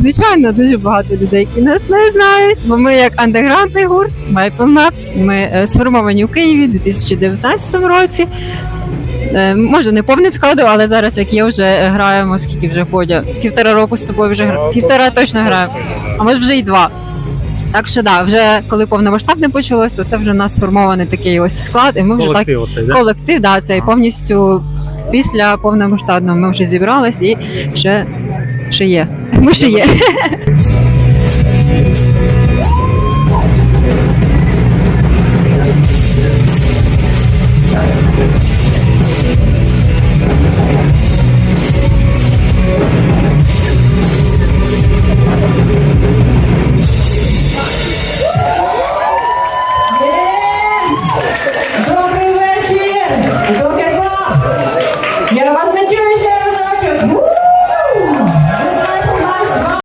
Звичайно, дуже багато людей, які нас не знають. Бо ми як андеграундний гурт Maple Maps. Ми е, сформовані у Києві у 2019 році. Е, Може, не повним складом, але зараз як є, вже граємо, скільки вже ходя. Півтора року з тобою вже гра... півтора точно граємо. А може вже і два. Так що да, вже коли повномасштабне почалось, то це вже у нас сформований такий ось склад, і ми вже так Колектив оцей, да? колектив, да, цей повністю після повномасштабного ми вже зібрались і ще, ще є. Ми ще є.